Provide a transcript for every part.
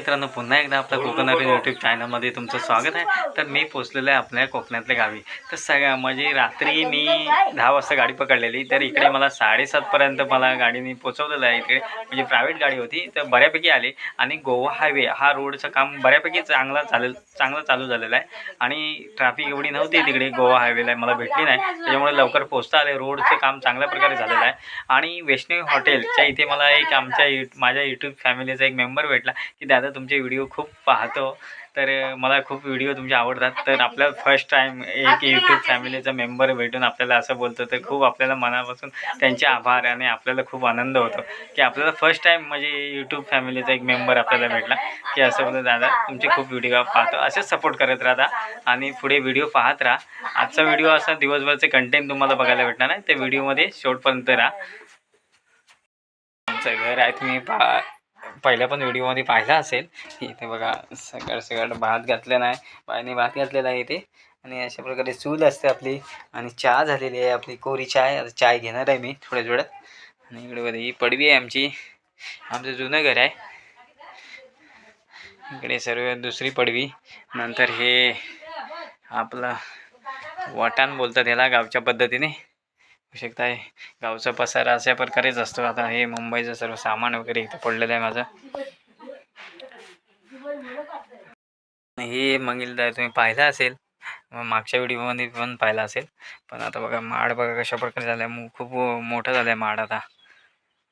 मित्रांनो पुन्हा एकदा आपल्या कोकणातील यूट्यूब चॅनलमध्ये तुमचं स्वागत आहे. तर मी पोचलेलं आहे आपल्या कोकणातल्या गावी. तर सगळ्या म्हणजे रात्री मी दहा वाजता गाडी पकडलेली. तर इकडे मला साडेसातपर्यंत मला गाडीने पोचवलेलं आहे. इकडे म्हणजे प्रायव्हेट गाडी होती. तर बऱ्यापैकी आली. आणि गोवा हायवे हा रोडचं काम बऱ्यापैकी चांगला चालेल चांगलं चालू झालेलं आहे. आणि ट्रॅफिक एवढी नव्हती तिकडे गोवा हायवेला मला भेटली नाही. त्याच्यामुळे लवकर पोचता आले. रोडचं काम चांगल्या प्रकारे झालेलं आहे. आणि वैष्णवी हॉटेलच्या इथे मला एक आमच्या माझ्या यूट्यूब फॅमिलीचा एक मेंबर भेटला की दादा तुमचे व्हिडिओ खूप पाहतो. तर मला खूप व्हिडिओ तुमचे आवडतात. तर आपल्या फर्स्ट टाईम एक यूट्यूब फॅमिलीचा मेंबर भेटून आपल्याला असं बोलतो. तर खूप आपल्याला मनापासून त्यांचे आभार आणि आपल्याला खूप आनंद होतो. की आपल्याला फर्स्ट टाईम म्हणजे यूट्यूब फॅमिलीचा एक मेंबर आपल्याला भेटला. की असं बोलतो दादा तुमचे खूप व्हिडिओ पाहतो. असेच सपोर्ट करत राहा आणि पुढे व्हिडिओ पाहत राहा. आजचा व्हिडिओ असा दिवसभरचे कंटेंट तुम्हाला बघायला भेटणार आहे त्या व्हिडिओमध्ये शेवटपर्यंत राहा. आमचं घर आहे तुम्ही पा पहिल्या पण व्हिडिओमध्ये पाहिला असेल. इथे बघा सकाळ सकाळ भात घातलेला नाही बाईने भात घातलेला आहे इथे. आणि अशा प्रकारे चूल असते आपली. आणि चहा झालेली आहे आपली. कोरी चाय आता चाय घेणार आहे मी थोड्या वेळात. आणि इकडे बघा ही पडवी आहे आमची. आमचं जुनं घर आहे. इकडे सर्व दुसरी पडवी. नंतर हे आपलं वाटाण बोलतात याला गावच्या पद्धतीने. शकताय. गावचा पसारा अशा प्रकारेच असतो. आता हे मुंबईचं सर्व सामान वगैरे इथं पडलेलं आहे माझं. हे मंगिलदार तुम्ही पाहिलं असेल. मग मागच्या व्हिडिओमध्ये पण पाहिलं असेल. पण आता बघा माड बघा कशा प्रकारे झाला आहे खूप मोठा झाला आहे माड आता.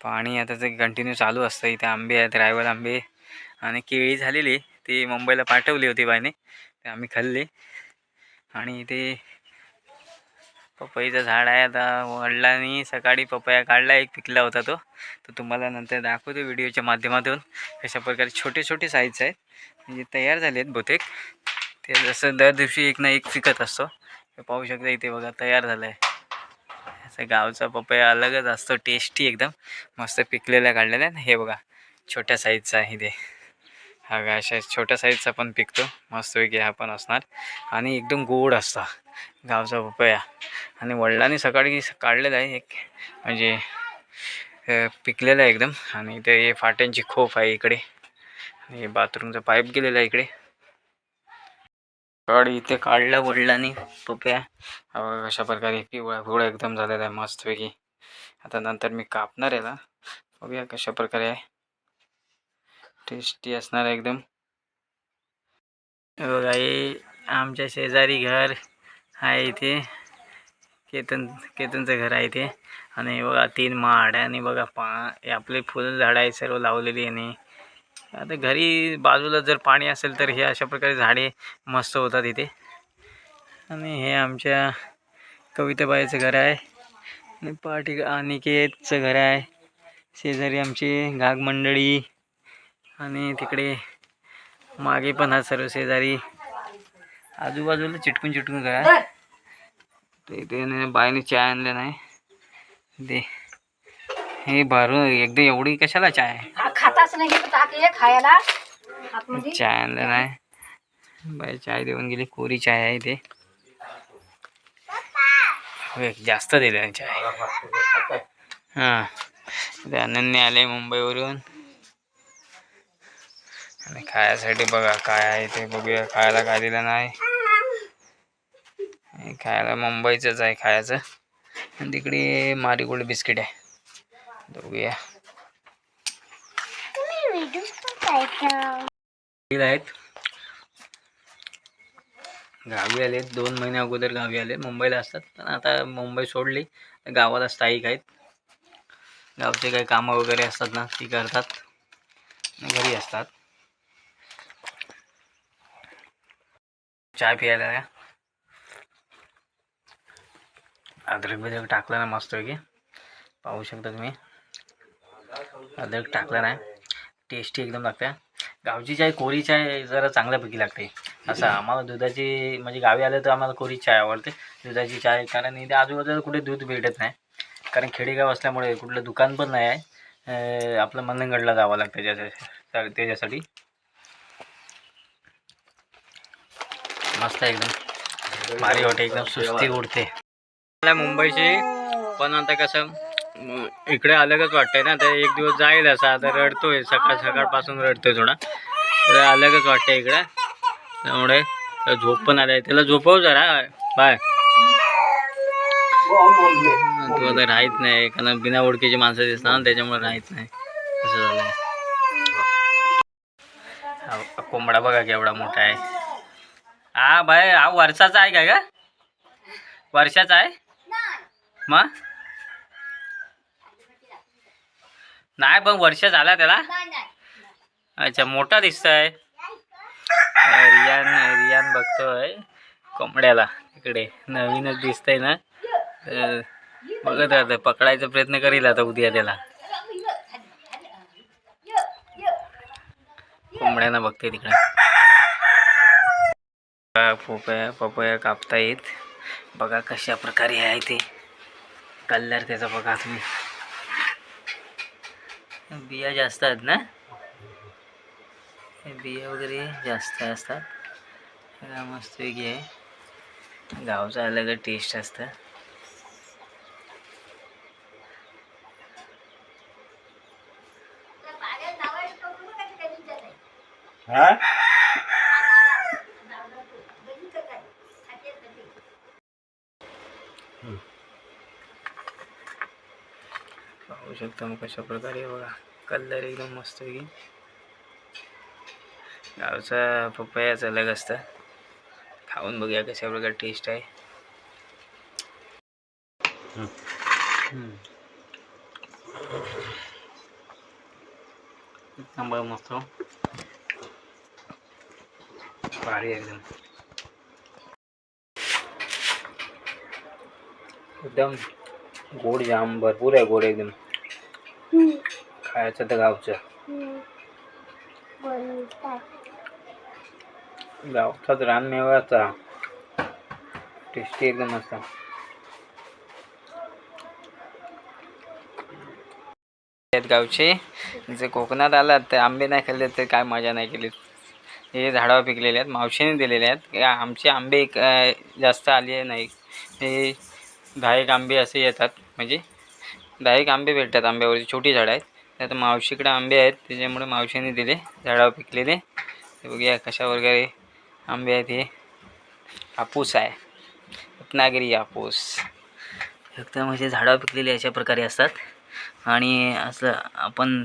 पाणी आता ते कंटिन्यू चालू असतं. इथे आंबे आहेत रायवल आंबे. आणि केळी झालेली. ती मुंबईला पाठवली होती बाईने. ते आम्ही खाल्ली. आणि इथे पपईचं झाड आहे. आता वडिलांनी सकाळी पपया काढला. एक पिकला होता तो. तर तुम्हाला नंतर दाखवतो व्हिडिओच्या माध्यमातून. कशा प्रकारे छोटे छोटे साईज आहेत. म्हणजे तयार झाले आहेत बहुतेक. ते जसं दर दिवशी एक ना एक पिकत असतो. हे पाहू शकता इथे बघा तयार झालं आहे असं गावचा पपया अलगच असतो. टेस्टी एकदम. मस्त पिकलेल्या काढलेल्या हे बघा छोट्या साईजचा आहे ते हा अशा छोट्या साईजचा पण पिकतो. मस्तपैकी हा पण असणार. आणि एकदम गोड असता. गावचा पपया आणि वडिलांनी सकाळी काढलेला आहे एक म्हणजे पिकलेलं आहे एकदम. आणि इथे हे फाट्यांची खोप आहे इकडे. आणि बाथरूमचा पाईप गेलेला आहे इकडे. सकाळी इथे काढला वडिलांनी पपया अशा कशा प्रकारे पिवळा पिवळा एकदम झालेला आहे मस्तपैकी. आता नंतर मी कापणार याला बघूया कशा प्रकारे आहे. टेस्टी असणार आहे एकदम. बघा आमच्या शेजारी घर. आहे इथे. केतन केतनचं घर आहे इथे. आणि बघा तीन माड आणि बघा पा आपले फुलझाडं आहे सर्व लावलेली आणि आता घरी बाजूला जर पाणी असेल तर हे अशा प्रकारे झाडे मस्त होतात इथे. आणि हे आमच्या कविताबाईचं घर आहे. आणि पाठी अनिकेतचं घर आहे. शेजारी आमची घाग मंडळी. आणि तिकडे मागे पण हा सर्व शेजारी. आजूबाजूला चिटकून चिटकून घर आहे. ते ते बाईने चाय आणलं नाही. ते हे भरून एकदा एवढी कशाला चाय? हा खाताच नाही खायला. चाय आणलं नाही. बाई चाय देऊन गेली कोरी चाय आहे ते होय, जास्त दिले चाय. हां. अनन्य आले मुंबईवरून. आणि खायासाठी बघा काय आहे ते बघूया खायला काय दिलं नाही. हे खायला मुंबईचंच आहे खायचं. आणि तिकडे मारीगोल्ड बिस्किट आहे. बघूया. आहेत. गावी आले दोन महिन्या अगोदर गावी आले. मुंबईला असतात. पण आता मुंबई सोडली. तर गावाला स्थायिक आहेत. गावचे काही कामं वगैरे असतात ना ती करतात. घरी असतात. चाय प्यायला आहे. अद्रक बिद्रक टाकलं ना मस्तपैकी पाहू शकता तुम्ही. अद्रक टाकलं नाही टेस्टी एकदम लागते. गावची चाय कोरी चाय जरा चांगल्यापैकी लागते. असं आम्हाला दुधाची म्हणजे गावी आलं तर आम्हाला कोरी चाय आवडते. दुधाची चाय कारण इथे आजूबाजूला कुठे दूध भेटत नाही. कारण खेडेगाव असल्यामुळे कुठलं दुकान पण नाही आहे. आपलं मंदनगडला जावं लागतं त्याच्या त्याच्यासाठी. मस्त आहे एकदम. भारी वाटते एकदम सुस्ती उडते. मला मुंबईची पण आता कसं इकडे अलगच वाटतंय ना तर एक दिवस जाईल असा. आता रडतोय सकाळ सकाळपासून रडतोय थोडा. तर अलगच वाटतंय इकडे. त्यामुळे झोप पण आलाय त्याला झोपव जरा. बाय. तू आता राहत नाही. कारण बिना ओळखीची माणसं दिसणार ना त्याच्यामुळे राहत नाही. असं झालंय. कोंबडा बघा केवढा मोठा आहे. हा बाय. हा वर्षाचा आहे काय का वर्षाचा आहे? मग नाही पण वर्ष झाला त्याला. अच्छा मोठा दिसतोय. रियान रियान बघतोय. कोंबड्याला. इकडे नवीनच दिसतंय ना. बघत राहतं पकडायचा प्रयत्न करील आता उद्या त्याला. कोंबड्यांना बघते तिकडे. पपया पपया कापता येत बघा कशा प्रकारे आहे ते. कलर त्याचा बघा तुम्ही. बिया जास्त आहेत ना? हे बिया वगैरे जास्त असतात. हा मस्त वेगळी आहे. गावचं अलग टेस्ट असतं. पाहू शकता मग कशा प्रकारे बघा. कलर एकदम मस्त वेगळी गावचा पपयाच अलग असतं. खाऊन बघूया कशा प्रकारे टेस्ट आहे नंबर मस्त भारी आहे एकदम. एकदम गोड जाम भरपूर आहे गोड एकदम. खायचं तर गावचं. गावचाच रानमेवाचा टेस्टी एकदम मस्त आहेत गावचे. जे कोकणात आलात ते आंबे नाही खाल्ले तर काय मजा नाही केली. हे झाडावर पिकलेले आहेत मावशीने दिलेले आहेत. आमचे आंबे जास्त आले नाही. हे दहा एक आंबे असे येतात म्हणजे डायरेक्ट आंबे भेटतात आंब्यावरची छोटी झाडं आहेत. त्यात मावशीकडे आंबे आहेत त्याच्यामुळे मावशीने दिले झाडावर पिकलेले. बघूया कशा वगैरे आंबे आहेत हे. हापूस आहे. रत्नागिरी हापूस. एकदम म्हणजे झाडावर पिकलेले अशा प्रकारे असतात. आणि असं आपण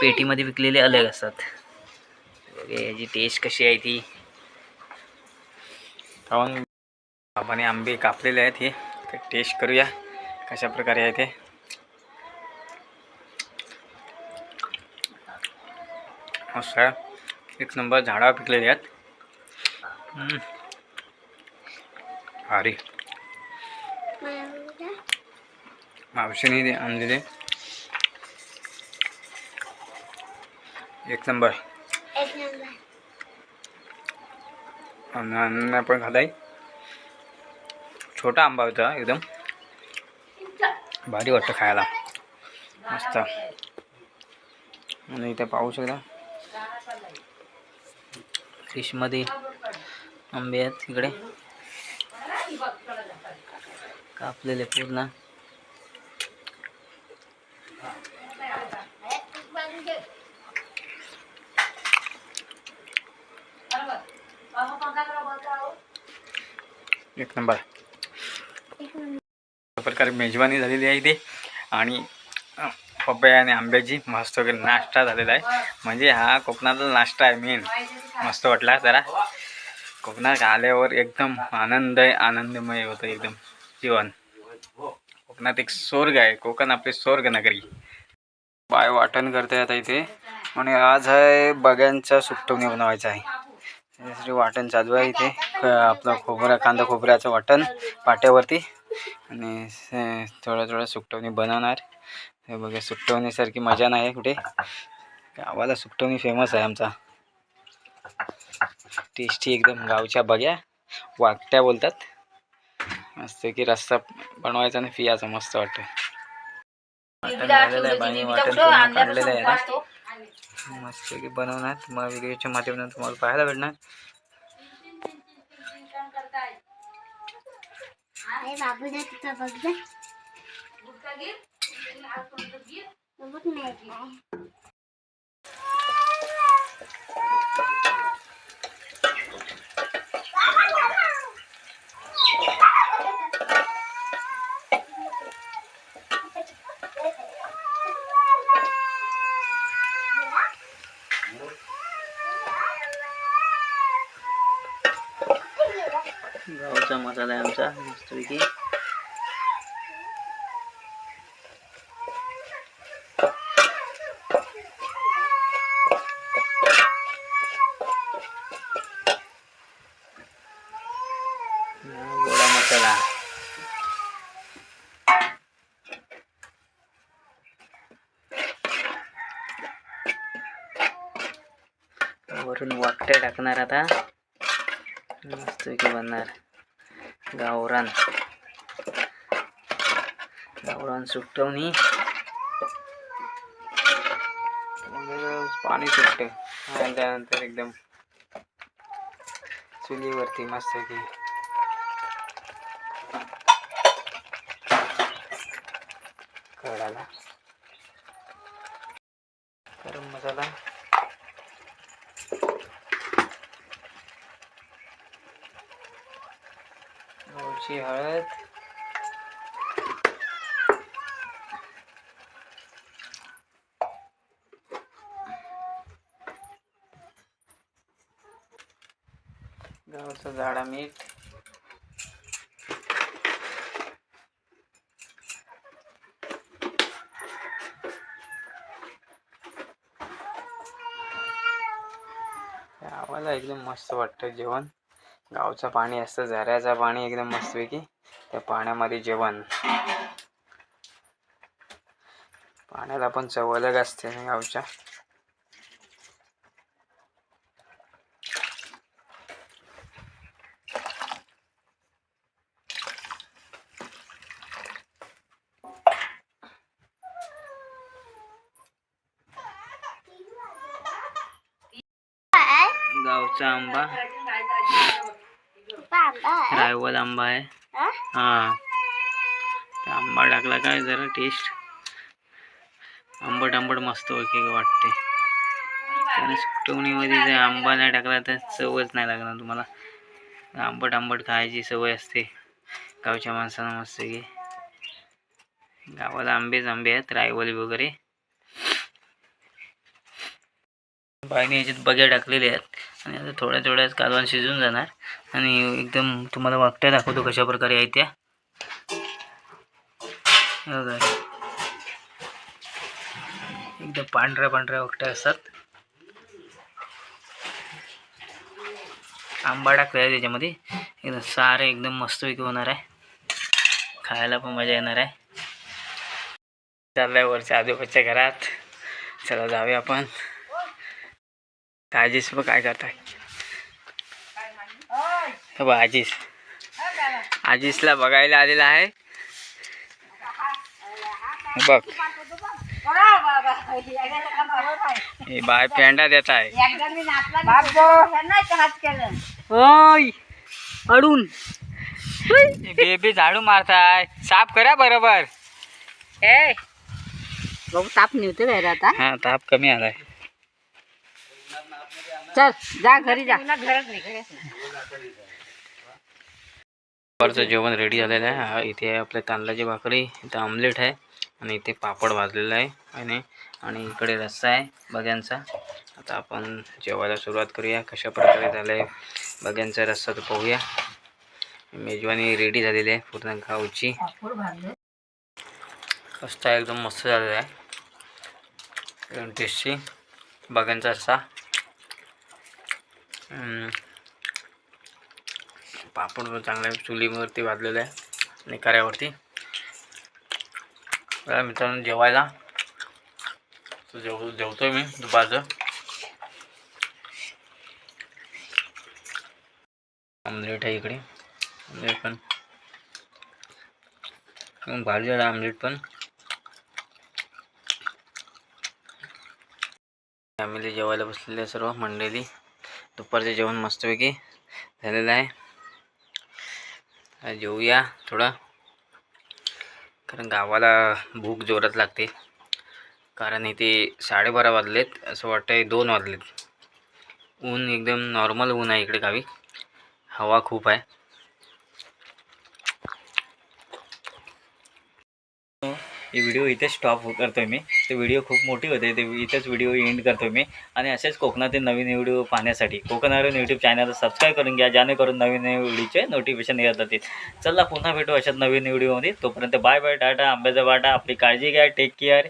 पेटीमध्ये विकलेले अलग असतात. याची टेस्ट कशी आहे ती. खाऊन आपण आंबे कापलेले आहेत हे. ते टेस्ट करूया कशा प्रकारे आहे ते. मस्त एक नंबर झाडा पिकलेले आहेत. हम्म. भारी. मावशीने ते आणलेले एक नंबर. अन्न पण खाताय छोटा आंबा होता एकदम. भारी वाटतं खायला. मस्त. आणि इथे पाहू शकता. फिशमध्ये. आंबे आहेत इकडे. कापलेले पूर्ण. एक नंबर. अशा प्रकारे मेजवानी झालेली आहे इथे. आणि पपया आणि आंब्याची मस्त वगैरे नाश्ता झालेला आहे. म्हणजे हा कोकणातला नाश्ता आहे मेन मस्त वाटला जरा. कोकणात आल्यावर एकदम आनंद आनंदमय होतं एकदम जीवन. कोकणात एक स्वर्ग आहे कोकण आपले स्वर्ग नगरी बाय वाटण करते आता इथे. आणि आज आहे बग्यांचा सुट्टवणी बनवायचा आहे. त्याच्यासाठी वाटण चालू आहे इथे. आपलं खोबरा कांदा खोबऱ्याचं वाटण पाट्यावरती. आणि थोडं थोडं सुकटवणी बनवणार. हे बघा सुकटवणीसारखी मजा नाही आहे कुठे. गावाला सुकटवणी फेमस आहे आमचा. टेस्टी एकदम गावच्या बघ्या. वाकट्या बोलतात. मस्त की रस्सा बनवायचा आणि पियाचा मस्त वाटतं. मस्त की बनवणार. तुम्हाला व्हिडिओच्या माध्यमातून तुम्हाला पाहायला भेटणार. बाबू गावचा मसाला आहे आमचा मस्तपैकी हा, गोडा मसाला वरून वाकट्या टाकणार आता मस्तपैकी बनणार गावरान. गावरान सुटतो मग पाणी सुटतं. आणि त्यानंतर एकदम चुलीवरती मस्त की. कळाला गरम मसाला. गावची हळद. गावचं जाडा मीठ. गावाला एकदम मस्त वाटतं जेवण. गावचं पाणी असतं झऱ्याचं पाणी एकदम मस्तपैकी. त्या पाण्यामध्ये जेवण. पाण्याला पण चव अलग असते ना गावच्या. गावचा आंबा. रायवल आंबा आहे. हा? हा. ते आंबा टाकला काय जरा टेस्ट आंबट आंबट मस्त ओके वाटते. कारण सुकटवणीमध्ये जर आंबा नाही टाकला तर चवच नाही लागणार तुम्हाला. आंबट आंबट खायची सवय असते. गावच्या माणसांना मस्त की. गावाला आंबेच आंबे आहेत रायवली वगैरे. बाईने याच्यात बग्या टाकलेले आहेत. आणि आता थोड्या थोड्याच कालवण शिजून जाणार. आणि एकदम तुम्हाला वाकट्या दाखवतो कशा प्रकारे आहे त्या. एकदम पांढऱ्या पांढऱ्या वाकट्या असतात. आंबा टाकलेला आहे त्याच्यामध्ये. एकदम सारे एकदम मस्तपैकी होणार आहे. खायला पण मजा येणार आहे. चाललंय वरच्या आजोबाच्या घरात. चला जाऊया आपण. आजीस बघ काय करताय. हे बघ आजीस. आजीसला बघायला आलेला आहे. बघ. हे बाय पेंडा देत आहे. ओय अडून. बेबी झाडू मारताय. साफ करा बरोबर. बघू ताप निवते काय रे आता. हा ताप कमी आलाय. चल जा घरी जा. घरात दुपारचं जेवण रेडी झालेलं आहे. हा इथे आहे आपल्या तांदळाची भाकरी इथं आमलेट आहे आणि इथे पापड भाजलेला आहे. आणि आणि इकडे रस्सा आहे बग्यांचा आता आपण जेवायला सुरुवात करूया. कशा प्रकारे झालं आहे बग्यांचा रस्सा तर पाहूया. मेजवानी रेडी झालेली आहे. पूर्ण गावची. रस्ता एकदम मस्त झालेला आहे. एकदम टेस्टी बग्यांचा रस्सा. पापड पण चांगला आहे चुलीवरती भाजलेलं आहे. आणि कऱ्यावरती. मित्रांनो जेवायला. जेव जेवतोय मी दुपारचं. आमलेट आहे इकडे. आमलेट पण. भाजलेला आमलेट पण. फॅमिली जेवायला बसलेली आहे सर्व मंडळी. दुपारचं जेवण मस्तपैकी झालेलं आहे. आता जेवूया थोडं. कारण गावाला भूक जोरात लागते. कारण इथे साडेबारा वाजलेत असं वाटतंय दोन वाजलेत. ऊन एकदम नॉर्मल ऊन आहे इकडे गावी. हवा खूप आहे. ही व्हिडिओ इथे स्टॉप करतो आहे मी. ते व्हिडिओ खूप मोठी होते. ते इथेच व्हिडिओ एंड करतो मी. आणि असेच कोकणातील नवीन व्हिडिओ पाहण्यासाठी कोकण आरोग्य यूट्यूब चॅनल सबस्क्राईब करून घ्या. जेणेकरून नवीन नवीन व्हिडिओचे नोटिफिकेशन येत जातील. चला पुन्हा भेटू अशाच नवीन व्हिडिओमध्ये तोपर्यंत बाय बाय टाटा आंब्याचा वाटा. आपली काळजी घ्या. Take care